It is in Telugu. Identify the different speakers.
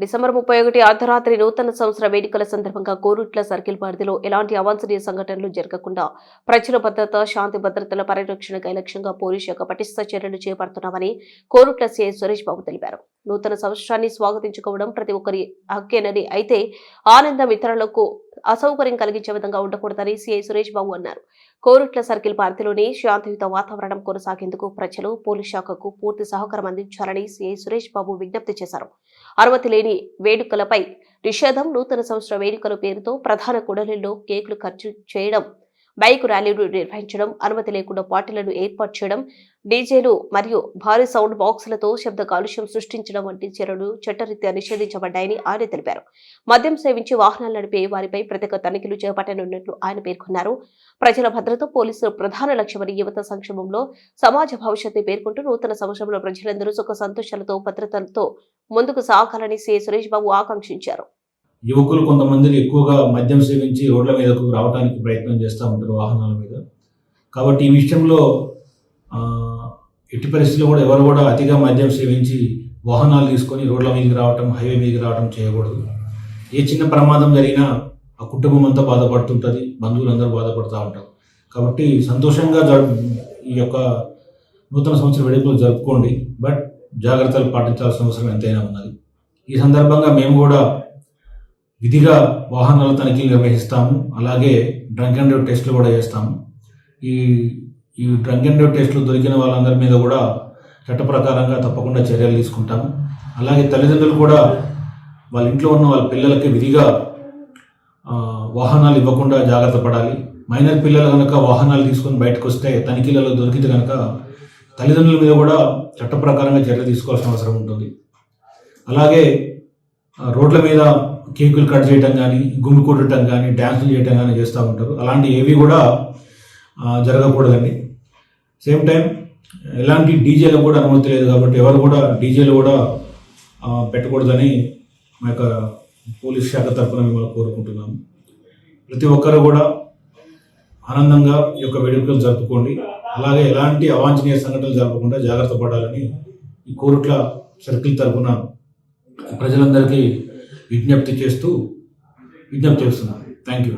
Speaker 1: డిసెంబర్ ముప్పై ఒకటి అర్ధరాత్రి నూతన సంవత్సర వేడుకల సందర్భంగా కోరుట్ల సర్కిల్ పరిధిలో ఎలాంటి అవాంఛనీయ సంఘటనలు జరగకుండా ప్రజల భద్రత శాంతి భద్రతల పరిరక్షణకై లక్ష్యంగా పోలీసు శాఖ పటిష్ట చర్యలు చేపడుతున్నామని కోరుట్ల సీఐ సురేష్ బాబు తెలిపారు. నూతన సంవత్సరాన్ని స్వాగతించుకోవడం ప్రతి ఒక్కరి హక్కేనని అయితే ఆనందం ఇతరులకు అసౌకర్యం కలిగించే విధంగా ఉండకూడదని సీఐ సురేష్ బాబు అన్నారు. కోరుట్ల సర్కిల్ పరిధిలోని శాంతియుత వాతావరణం కొనసాగేందుకు ప్రజలు పోలీస్ శాఖకు పూర్తి సహకారం అందించాలని సీఐ సురేష్ బాబు విజ్ఞప్తి చేశారు. అనుమతి లేని వేడుకలపై నిషేధం నూతన సంవత్సర వేడుకల పేరుతో ప్రధాన కూడలిలో కేకులు ఖర్చు చేయడం బైక్ ర్యాలీలు నిర్వహించడం అనుమతి లేకుండా పార్టీలను ఏర్పాటు చేయడం డీజేలు మరియు భారీ సౌండ్ బాక్సులతో శబ్ద కాలుష్యం సృష్టించడం వంటి చర్యలు చట్టరీత్యా నిషేధించబడ్డాయని ఆయన తెలిపారు. మద్యం సేవించి వాహనాలు నడిపే వారిపై ప్రత్యేక తనిఖీలు చేపట్టనున్నట్లు ఆయన పేర్కొన్నారు. ప్రజల భద్రత పోలీసులు ప్రధాన లక్ష్యమని యువత సంక్షేమంలో సమాజ భవిష్యత్తు పేర్కొంటూ నూతన సంవత్సరంలో ప్రజలందరూ సుఖ సంతోషాలతో భద్రతలతో ముందుకు సాగాలని సి. సురేష్ బాబు ఆకాంక్షించారు.
Speaker 2: యువకులు కొంతమందిని ఎక్కువగా మద్యం సేవించి రోడ్ల మీదకు రావడానికి ప్రయత్నం చేస్తూ ఉంటారు వాహనాల మీద. కాబట్టి ఈ విషయంలో ఎట్టి పరిస్థితుల్లో కూడా ఎవరు కూడా అతిగా మద్యం సేవించి వాహనాలు తీసుకొని రోడ్ల మీదకి రావటం హైవే మీదకి రావటం చేయకూడదు. ఏ చిన్న ప్రమాదం జరిగినా ఆ కుటుంబం అంతా బాధపడుతుంటుంది బంధువులందరూ బాధపడుతూ ఉంటారు. కాబట్టి సంతోషంగా ఈ యొక్క నూతన సంవత్సర వేడుకలు జరుపుకోండి బట్ జాగ్రత్తలు పాటించాల్సిన అవసరం ఎంతైనా ఉన్నది. ఈ సందర్భంగా మేము కూడా విధిగా వాహనాల తనిఖీలు నిర్వహిస్తాము. అలాగే డ్రంక్ అండ్ డ్రైవ్ టెస్టులు కూడా చేస్తాము. ఈ ఈ డ్రంక్ అండ్ డ్రైవ్ టెస్టులు దొరికిన వాళ్ళందరి మీద కూడా చట్ట ప్రకారంగా తప్పకుండా చర్యలు తీసుకుంటాము. అలాగే తల్లిదండ్రులు కూడా వాళ్ళ ఇంట్లో ఉన్న వాళ్ళ పిల్లలకి విధిగా వాహనాలు ఇవ్వకుండా జాగ్రత్త పడాలి. మైనర్ పిల్లలు కనుక వాహనాలు తీసుకొని బయటకు వస్తే తనిఖీలలో దొరికితే కనుక తల్లిదండ్రుల మీద కూడా చట్ట ప్రకారంగా చర్య తీసుకోవాల్సిన అవసరం ఉంటుంది. అలాగే రోడ్ల మీద కేకులు కట్ చేయటం కానీ గుమ్మి కొట్టడం కానీ డ్యాన్సులు చేయటం కానీ చేస్తూ ఉంటారు. అలాంటి ఏవి కూడా జరగకూడదండి. సేమ్ టైం ఎలాంటి డీజేలకు కూడా అనుమతి లేదు కాబట్టి ఎవరు కూడా డీజేలు కూడా పెట్టకూడదని మా యొక్క పోలీస్ శాఖ తరఫున మిమ్మల్ని కోరుకుంటున్నాము. ప్రతి ఒక్కరు కూడా ఆనందంగా ఈ యొక్క వేడుకలు జరుపుకోండి. అలాగే ఎలాంటి అవాంఛనీయ సంఘటనలు జరపకుండా జాగ్రత్త పడాలని ఈ కోరుట్ల సర్కిల్ తరఫున ప్రజలందరికీ విజ్ఞప్తి చేస్తూ విజ్ఞప్తి చేస్తున్నాను. Thank you